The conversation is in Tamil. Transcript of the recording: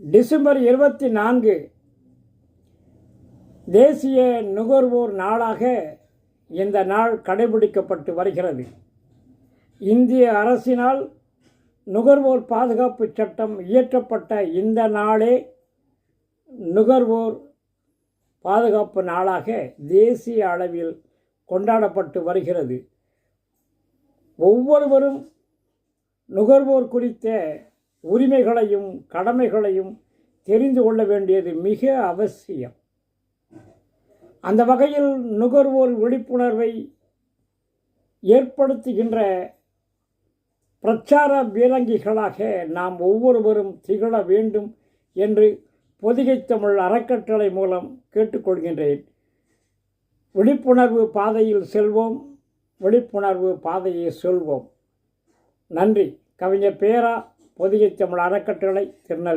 டிசம்பர் இருபத்தி நான்கு தேசிய நுகர்வோர் நாளாக இந்த நாள் கடைபிடிக்கப்பட்டு வருகிறது. இந்திய அரசினால் நுகர்வோர் பாதுகாப்பு சட்டம் இயற்றப்பட்ட இந்த நாளே நுகர்வோர் பாதுகாப்பு நாளாக தேசிய அளவில் கொண்டாடப்பட்டு வருகிறது. ஒவ்வொருவரும் நுகர்வோர் குறித்த உரிமைகளையும் கடமைகளையும் தெரிந்து கொள்ள வேண்டியது மிக அவசியம். அந்த வகையில் நுகர்வோர் விழிப்புணர்வை ஏற்படுத்துகின்ற பிரச்சார பீரங்கிகளாக நாம் ஒவ்வொருவரும் திகழ வேண்டும் என்று பொதிகை தமிழ் அறக்கட்டளை மூலம் கேட்டுக்கொள்கின்றேன். விழிப்புணர்வு பாதையில் செல்வோம் விழிப்புணர்வு பாதையை சொல்வோம். நன்றி. கவிஞர் பேரா பொதிகை தமிழ் அறக்கட்டளை திருநெல்